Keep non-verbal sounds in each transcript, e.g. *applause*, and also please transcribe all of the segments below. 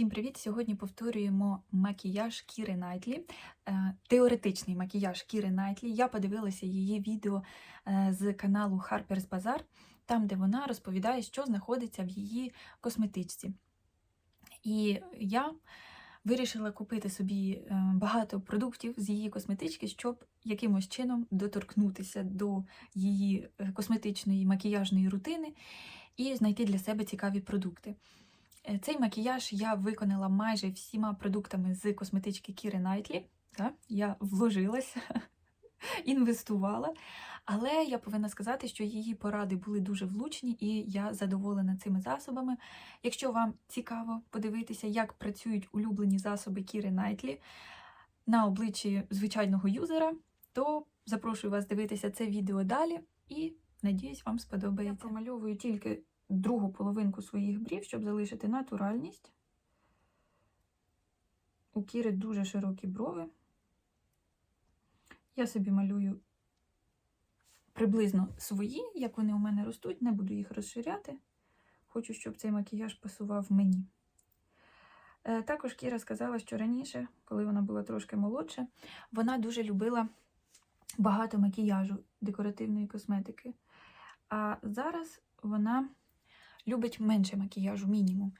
Всім привіт! Сьогодні повторюємо макіяж Кіри Найтлі, е, теоретичний макіяж Кіри Найтлі. Я подивилася її відео е, з каналу Harper's Bazaar, там, де вона розповідає, що знаходиться в її косметичці. І я вирішила купити собі е, багато продуктів з її косметички, щоб якимось чином доторкнутися до її косметичної макіяжної рутини і знайти для себе цікаві продукти. Е, Цей макіяж я виконала майже всіма продуктами з косметички Кіри Найтлі. Так? Я вложилася, *laughs* інвестувала. Але я повинна сказати, що її поради були дуже влучні, і я задоволена цими засобами. Якщо вам цікаво подивитися, як працюють улюблені засоби Кіри Найтлі на обличчі звичайного юзера, то запрошую вас дивитися це відео далі і надіюсь, вам сподобається. Я промальовую тільки другу половинку своїх брів, щоб залишити натуральність. У Кіри дуже широкі брови. Я собі малюю приблизно свої, як вони у мене ростуть, не буду їх розширяти. Хочу, щоб цей макіяж пасував мені. Е, Також Кіра сказала, що раніше, коли вона була трошки молодша, вона дуже любила багато макіяжу, декоративної косметики. А зараз вона любить менше макіяжу, мінімум.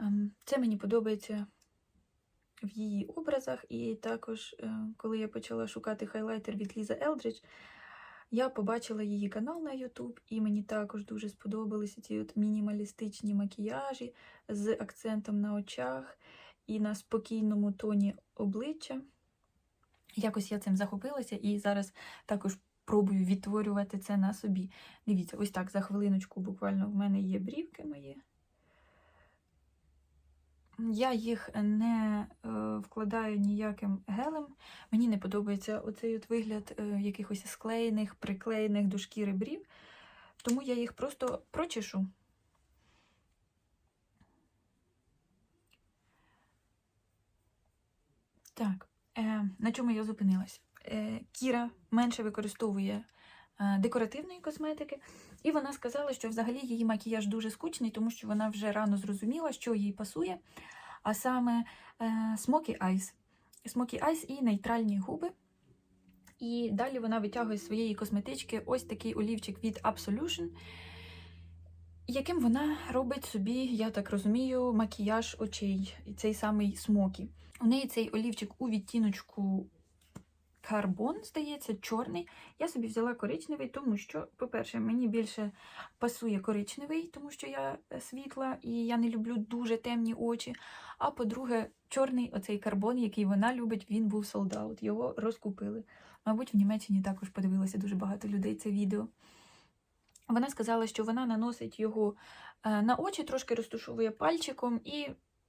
Ем, Це мені подобається в її образах. І також, е, коли я почала шукати хайлайтер від Ліза Елдридж, я побачила її канал на YouTube, і мені також дуже сподобалися ці от мінімалістичні макіяжі з акцентом на очах і на спокійному тоні обличчя. Якось я цим захопилася і зараз також пробую відтворювати це на собі. Дивіться, ось так за хвилиночку буквально в мене є брівки мої. Я їх не е, вкладаю ніяким гелем. Мені не подобається оцей от вигляд е, якихось склеєних, приклеєних до шкіри брів, тому я їх просто прочешу. Так, е, на чому я зупинилась? Е, Кіра менше використовує е, декоративної косметики, і вона сказала, що взагалі її макіяж дуже скучний, тому що вона вже рано зрозуміла, що їй пасує, а саме Smoky Eyes. Smoky Eyes і нейтральні губи. І далі вона витягує з своєї косметички ось такий олівчик від Absolution, яким вона робить собі, я так розумію, макіяж очей, цей самий смокі. У неї цей олівчик у відтіночку карбон, здається, чорний. Я собі взяла коричневий, тому що, по-перше, мені більше пасує коричневий, тому що я е, світла і я не люблю дуже темні очі. А по-друге, чорний оцей карбон, який вона любить, він був солдаут. Його розкупили. Мабуть, в Німеччині також подивилося дуже багато людей це відео. Вона сказала, що вона наносить його е, на очі, трошки розтушовує пальчиком і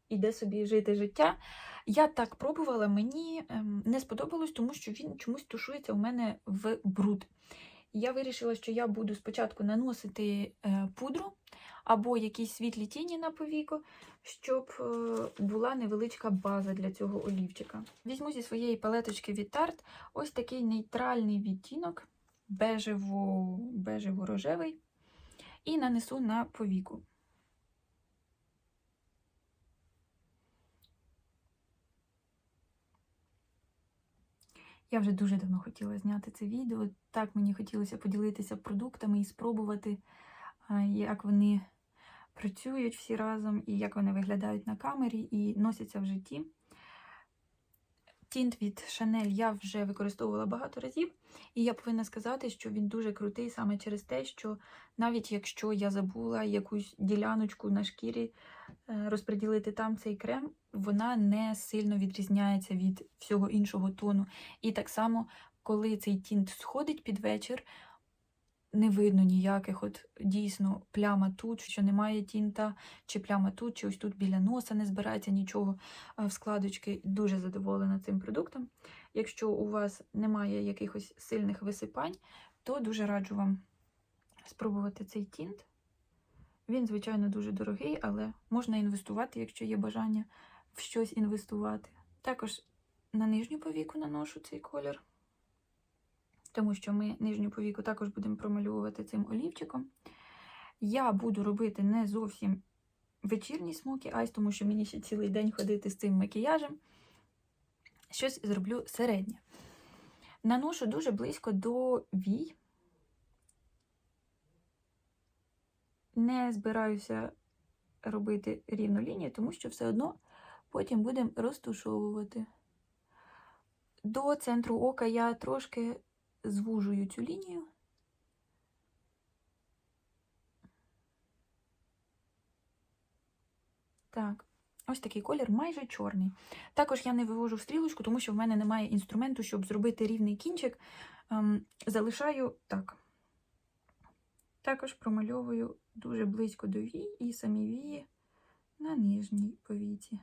іде собі жити життя. Я так пробувала, мені ем, не сподобалось, тому що він чомусь тушується у мене в бруд. Я вирішила, що я буду спочатку наносити е, пудру або якісь світлі тіні на повіку, щоб е, була невеличка база для цього олівчика. Візьму зі своєї палеточки від Tarte ось такий нейтральний відтінок, бежево, бежево-рожевий, і нанесу на повіку. Я вже дуже давно хотіла зняти це відео. Так мені хотілося поділитися продуктами і спробувати, як вони працюють всі разом, і як вони виглядають на камері і носяться в житті. Тінт від Chanel я вже використовувала багато разів, і я повинна сказати, що він дуже крутий саме через те, що навіть якщо я забула якусь діляночку на шкірі е, розподілити там цей крем, вона не сильно відрізняється від всього іншого тону. І так само, коли цей тінт сходить під вечір, не видно ніяких от дійсно пляма тут, що немає тінта, чи пляма тут, чи ось тут біля носа не збирається нічого е, в складочки. Дуже задоволена цим продуктом. Якщо у вас немає якихось сильних висипань, то дуже раджу вам спробувати цей тінт. Він, звичайно, дуже дорогий, але можна інвестувати, якщо є бажання в щось інвестувати. Також на нижню повіку наношу цей колір тому що ми нижню повіку також будемо промальовувати цим олівчиком. Я буду робити не зовсім вечірній смокі айс, тому що мені ще цілий день ходити з цим макіяжем. Щось зроблю середнє. Наношу дуже близько до вій. Не збираюся робити рівну лінію, тому що все одно потім будемо розтушовувати. До центру ока я трошки звужую цю лінію. Так, ось такий колір майже чорний. Також я не вивожу стрілочку, тому що в мене немає інструменту, щоб зробити рівний кінчик. Ем, залишаю так. Також промальовую дуже близько до вії і самі вії на нижній повіці.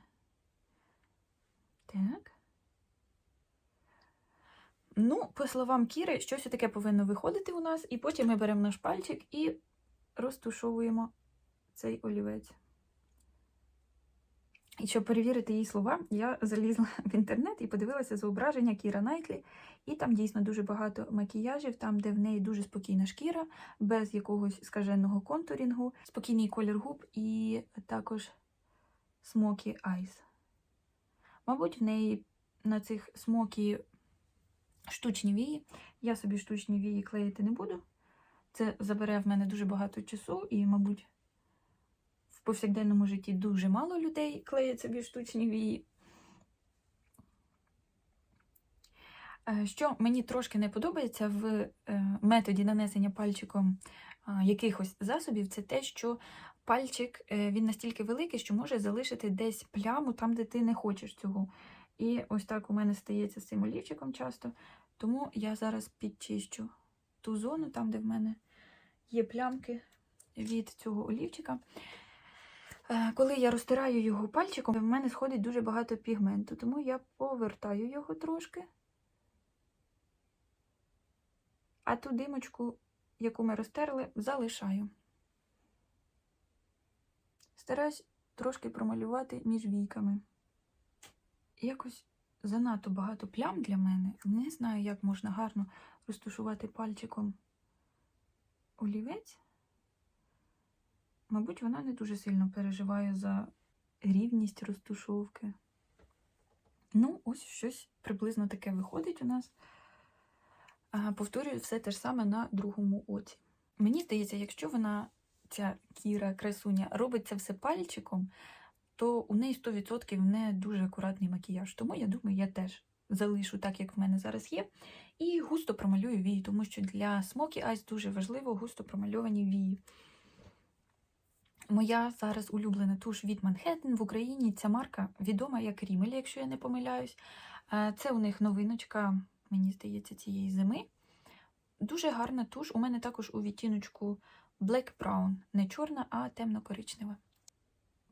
Так. Ну, по словам Кіри, щось таке повинно виходити у нас, і потім ми беремо наш пальчик і розтушовуємо цей олівець. І щоб перевірити її слова, я залізла *laughs* в інтернет і подивилася зображення Кіра Найтлі. І там дійсно дуже багато макіяжів, там, де в неї дуже спокійна шкіра, без якогось скаженого контурінгу, спокійний колір губ і також смокі айс. Мабуть, в неї на цих смокі штучні вії. Я собі штучні вії клеїти не буду. Це забере в мене дуже багато часу і, мабуть, в повсякденному житті дуже мало людей клеять собі штучні вії. Е, Що мені трошки не подобається в е, методі нанесення пальчиком якихось засобів, це те, що пальчик е, він настільки великий, що може залишити десь пляму там, де ти не хочеш цього. І ось так у мене стається з цим олівчиком часто. Тому я зараз підчищу ту зону, там, де в мене є плямки від цього олівчика. Е, Коли я розтираю його пальчиком, в мене сходить дуже багато пігменту, тому я повертаю його трошки. А ту димочку, яку ми розтерли, залишаю. Стараюсь трошки промалювати між війками. Якось занадто багато плям для мене. Не знаю, як можна гарно розтушувати пальчиком олівець. Мабуть, вона не дуже сильно переживає за рівність розтушовки. Ну, ось щось приблизно таке виходить у нас. Повторюю все те ж саме на другому оці. Мені здається, якщо вона, ця кіра, красуня, робить це все пальчиком, то у неї 100% не дуже акуратний макіяж. Тому я думаю, я теж залишу так, як в мене зараз є, і густо промалюю вії, тому що для Smoky Eyes дуже важливо густо промальовані вії. Моя зараз улюблена туш від Manhattan в Україні. Ця марка відома як Rimmel, якщо я не помиляюсь. Е, Це у них новиночка, мені здається, цієї зими. Дуже гарна туш. У мене також у відтіночку Black Brown. Не чорна, а темно-коричнева.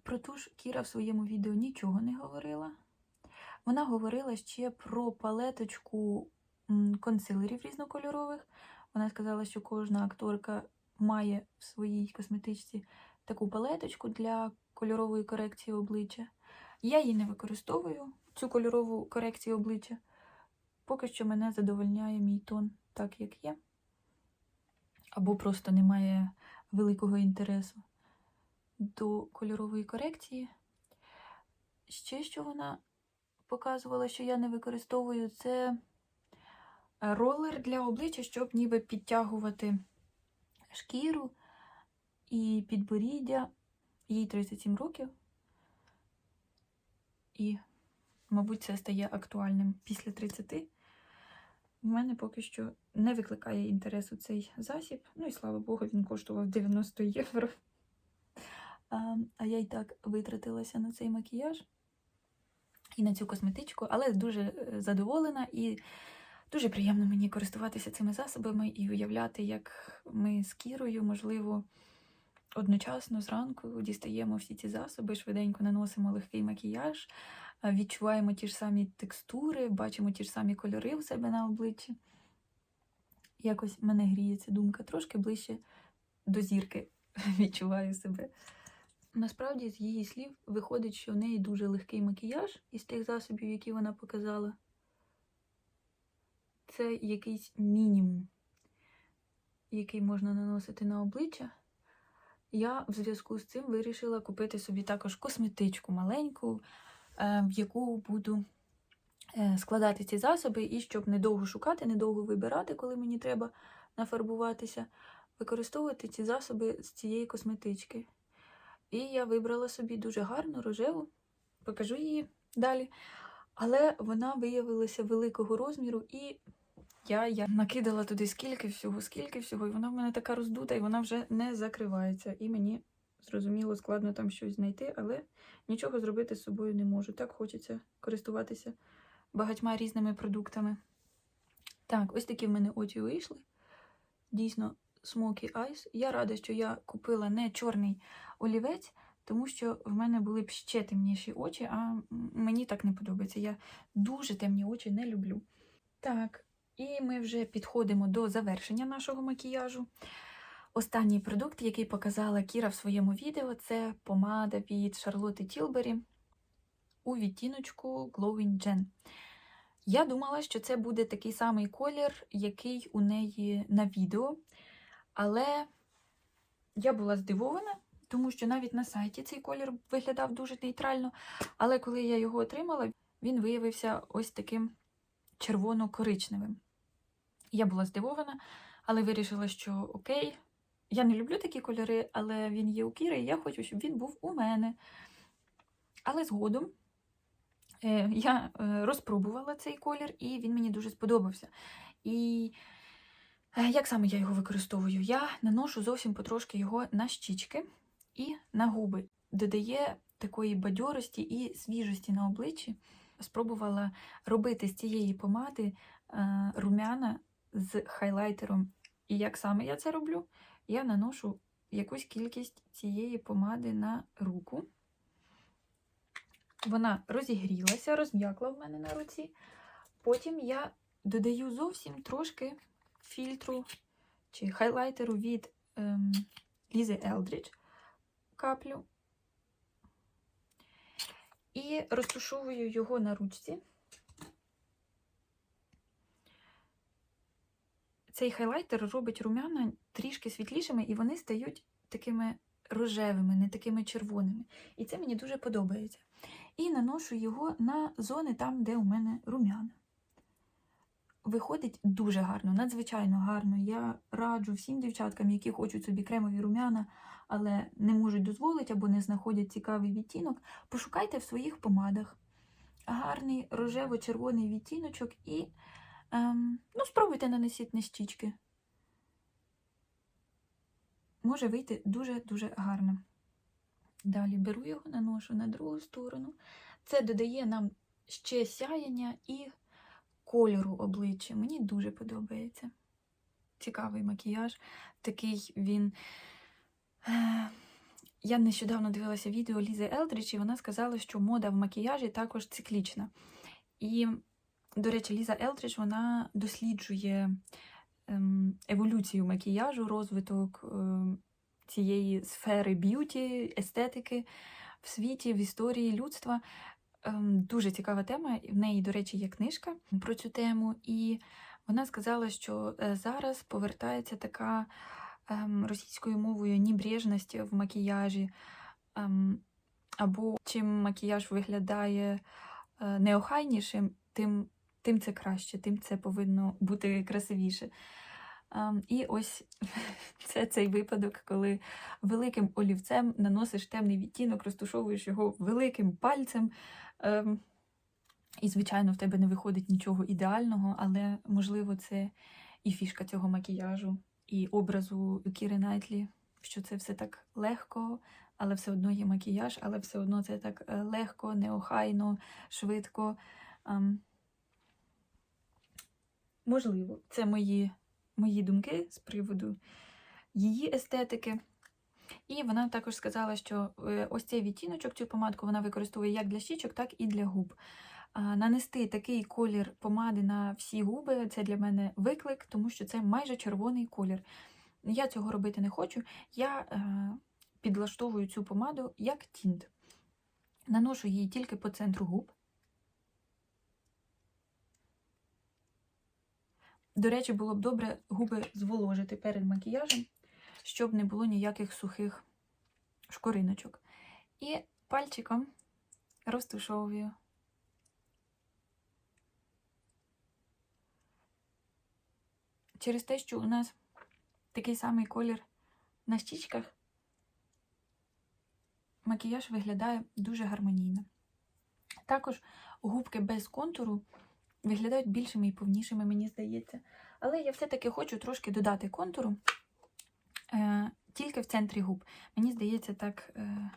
Про туш Кіра в своєму відео нічого не говорила. Вона говорила ще про палеточку консилерів різнокольорових. Вона сказала, що кожна акторка має в своїй косметичці таку палеточку для кольорової корекції обличчя. Я її не використовую, цю кольорову корекцію обличчя. Поки що мене задовольняє мій тон так, як є. Або просто немає великого інтересу до кольорової корекції. Ще що вона показувала, що я не використовую, це ролер для обличчя, щоб ніби підтягувати шкіру і підборіддя. Їй 37 років. І, мабуть, це стає актуальним після 30. У мене поки що не викликає інтересу цей засіб. Ну і слава Богу, він коштував 90 євро. А, я й так витратилася на цей макіяж і на цю косметичку, але дуже е, задоволена і дуже приємно мені користуватися цими засобами і уявляти, як ми з Кірою, можливо, одночасно зранку дістаємо всі ці засоби, швиденько наносимо легкий макіяж, відчуваємо ті ж самі текстури, бачимо ті ж самі кольори у себе на обличчі. Якось мене гріє ця думка трошки ближче до зірки *laughs* відчуваю себе. Насправді, з її слів, виходить, що в неї дуже легкий макіяж із тих засобів, які вона показала. Це якийсь мінімум, який можна наносити на обличчя. я в зв'язку з цим вирішила купити собі також косметичку маленьку, е, в яку буду е, складати ці засоби, і щоб недовго шукати, недовго вибирати, коли мені треба нафарбуватися, використовувати ці засоби з цієї косметички. І я вибрала собі дуже гарну рожеву, покажу її далі. Але вона виявилася великого розміру, і я, я накидала туди скільки всього, скільки всього, і вона в мене така роздута, і вона вже не закривається. І мені зрозуміло, складно там щось знайти, але нічого зробити з собою не можу. Так хочеться користуватися багатьма різними продуктами. Так, ось такі в мене очі вийшли. Дійсно, Smoky Eyes. Я рада, що я купила не чорний олівець, тому що в мене були б ще темніші очі, а мені так не подобається. Я дуже темні очі не люблю. Так, і ми вже підходимо до завершення нашого макіяжу. Останній продукт, який показала Кіра в своєму відео, це помада від Шарлотти Тілбері у відтіночку Glowing Gen. Я думала, що це буде такий самий колір, який у неї на відео. Але я була здивована, тому що навіть на сайті цей колір виглядав дуже нейтрально. Але коли я його отримала, він виявився ось таким червоно-коричневим. Я була здивована, але вирішила, що окей, я не люблю такі кольори, але він є у Кіри, і я хочу, щоб він був у мене. Але згодом е, я е, розпробувала цей колір, і він мені дуже сподобався. І як саме я його використовую? Я наношу зовсім потрошки його на щічки і на губи. Додає такої бадьорості і свіжості на обличчі. Спробувала робити з цієї помади е, румяна з хайлайтером. І як саме я це роблю? Я наношу якусь кількість цієї помади на руку. Вона розігрілася, розм'якла в мене на руці. Потім я додаю зовсім трошки фільтру чи хайлайтеру від ем, Лізи Елдрідж каплю. І розтушовую його на ручці. Цей хайлайтер робить румяна трішки світлішими, і вони стають такими рожевими, не такими червоними. І це мені дуже подобається. І наношу його на зони там, де у мене румяна. Виходить дуже гарно, надзвичайно гарно. Я раджу всім дівчаткам, які хочуть собі кремові румяна, але не можуть дозволити або не знаходять цікавий відтінок, пошукайте в своїх помадах гарний рожево-червоний відтіночок і ем, ну, спробуйте нанесіть на щічки. Може вийти дуже-дуже гарно. Далі беру його, наношу на другу сторону. Це додає нам ще сяяння і кольору обличчя. Мені дуже подобається. Цікавий макіяж. Такий він. Е, Я нещодавно дивилася відео Лізи Елдріч, і вона сказала, що мода в макіяжі також циклічна. І, до речі, Ліза Елдріч вона досліджує ем, еволюцію макіяжу, розвиток ем, цієї сфери б'юті, естетики в світі, в історії людства. Ем, Дуже цікава тема. В неї, до речі, є книжка про цю тему, і вона сказала, що е, зараз повертається така ем, російською мовою небрежність в макіяжі, ем, або чим макіяж виглядає е, неохайнішим, тим, тим це краще, тим це повинно бути красивіше. І ось *laughs* це цей випадок, коли великим олівцем наносиш темний відтінок, розтушовуєш його великим пальцем. Ем, І, звичайно, в тебе не виходить нічого ідеального, але, можливо, це і фішка цього макіяжу, і образу Кіри Найтлі, що це все так легко, але все одно є макіяж, але все одно це так е, легко, неохайно, швидко. Ем, Можливо, це мої мої думки з приводу її естетики. І вона також сказала, що е, ось цей відтіночок, цю помадку вона використовує як для щічок, так і для губ. Нанести такий колір помади на всі губи це для мене виклик, тому що це майже червоний колір. Я цього робити не хочу. Я е, підлаштовую цю помаду як тінт. Наношу її тільки по центру губ. До речі, було б добре губи зволожити перед макіяжем, щоб не було ніяких сухих шкуриночок. І пальчиком розтушовую. Через те, що у нас такий самий колір на щічках, макіяж виглядає дуже гармонійно. Також губки без контуру виглядають більшими і повнішими, мені здається. Але я все-таки хочу трошки додати контуру тільки в центрі губ. Мені здається, так е,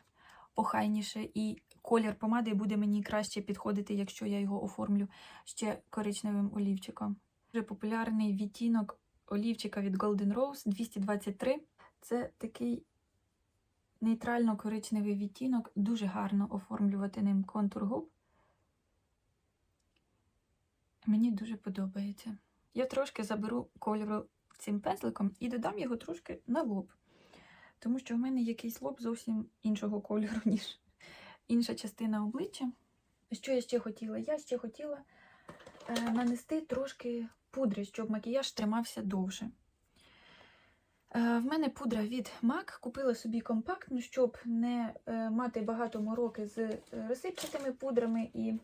охайніше, і колір помади буде мені краще підходити, якщо я його оформлю ще коричневим олівчиком. Дуже популярний відтінок олівчика від Golden Rose 223. Це такий нейтрально-коричневий відтінок, дуже гарно оформлювати ним контур губ. Мені дуже подобається. Я трошки заберу кольору цим пензликом і додам його трошки на лоб. Тому що в мене якийсь лоб зовсім іншого кольору, *laughs* ніж інша частина обличчя. Що я ще хотіла? Я ще хотіла е, нанести трошки пудри, щоб макіяж тримався довше. Е, в мене пудра від MAC. Купила собі компактну, щоб не е, мати багато мороки з е, розсипчатими пудрами і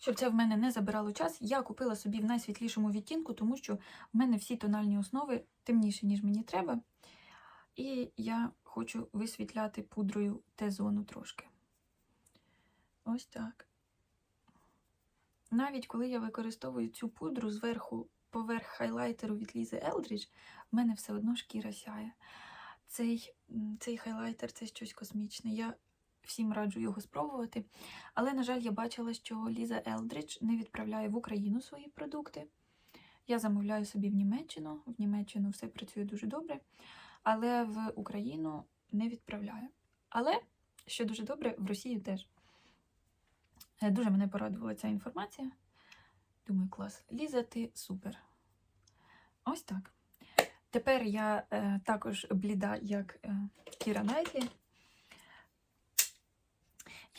щоб це в мене не забирало час, я купила собі в найсвітлішому відтінку, тому що в мене всі тональні основи темніші, ніж мені треба. І я хочу висвітляти пудрою Т-зону трошки. Ось так. Навіть коли я використовую цю пудру зверху поверх хайлайтеру від Лізи Елдрідж, в мене все одно шкіра сяє. Цей, цей хайлайтер це щось космічне. Я всім раджу його спробувати. Але, на жаль, я бачила, що Ліза Елдрідж не відправляє в Україну свої продукти. Я замовляю собі в Німеччину. В Німеччину все працює дуже добре, але в Україну не відправляє. Але, що дуже добре, в Росію теж. Е, Дуже мене порадувала ця інформація. Думаю, клас. Ліза, ти супер. Ось так. Тепер я е, також бліда, як е, Кіра Найтлі.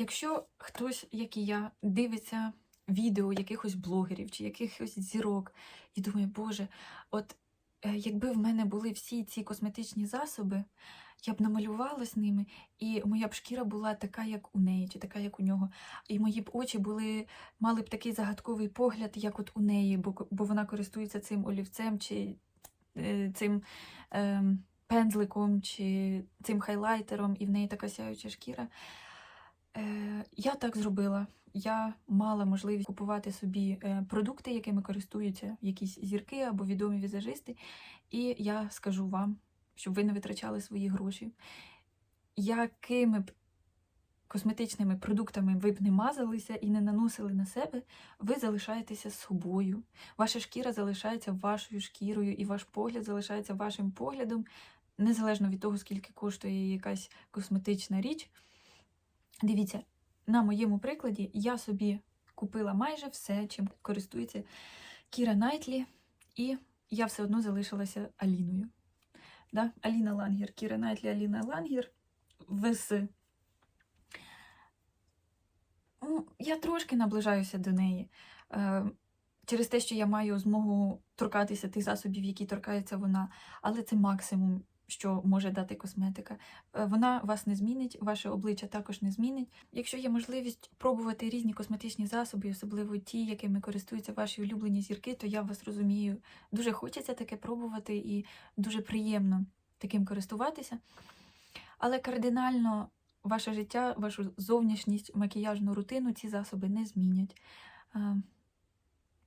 Якщо хтось, як і я, дивиться відео якихось блогерів чи якихось зірок і думає, Боже, от е, якби в мене були всі ці косметичні засоби, я б намалювалась ними, і моя б шкіра була така, як у неї, чи така, як у нього. І мої б очі були, мали б такий загадковий погляд, як от у неї, бо, бо вона користується цим олівцем чи е, цим е, пензликом, чи цим хайлайтером, і в неї така сяюча шкіра. Е, я так зробила. Я мала можливість купувати собі е, продукти, якими користуються якісь зірки або відомі візажисти. І я скажу вам, щоб ви не витрачали свої гроші. Якими б косметичними продуктами ви б не мазалися і не наносили на себе, ви залишаєтеся собою. Ваша шкіра залишається вашою шкірою, і ваш погляд залишається вашим поглядом, незалежно від того, скільки коштує якась косметична річ. Дивіться, на моєму прикладі я собі купила майже все, чим користується Кіра Найтлі, і я все одно залишилася Аліною. Да? Аліна Лангер, Кіра Найтлі, Аліна Лангер. Вес. Ну, я трошки наближаюся до неї. Е, через те, що я маю змогу торкатися тих засобів, які торкається вона, але це максимум, що може дати косметика. Е, Вона вас не змінить, ваше обличчя також не змінить. Якщо є можливість пробувати різні косметичні засоби, особливо ті, якими користуються ваші улюблені зірки, то я вас розумію. Дуже хочеться таке пробувати і дуже приємно таким користуватися. Але кардинально ваше життя, вашу зовнішність, макіяжну рутину ці засоби не змінять.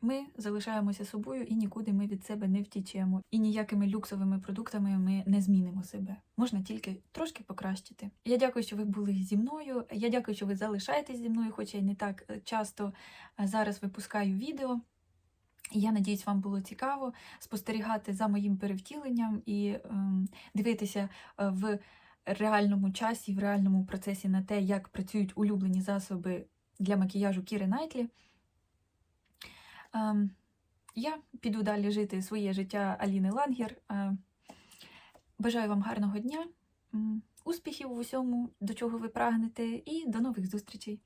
Ми залишаємося собою і нікуди ми від себе не втічемо. І ніякими люксовими продуктами ми не змінимо себе. Можна тільки трошки покращити. Я дякую, що ви були зі мною. Я дякую, що ви залишаєтесь зі мною, хоча й не так е, часто е, зараз випускаю відео. Я надіюсь, вам було цікаво спостерігати за моїм перевтіленням і ем, дивитися е, в реальному часі, в реальному процесі на те, як працюють улюблені засоби для макіяжу Кіри Найтлі. Ем, я піду далі жити своє життя Аліни Лангер. Е, Бажаю вам гарного дня, успіхів у всьому, до чого ви прагнете, і до нових зустрічей!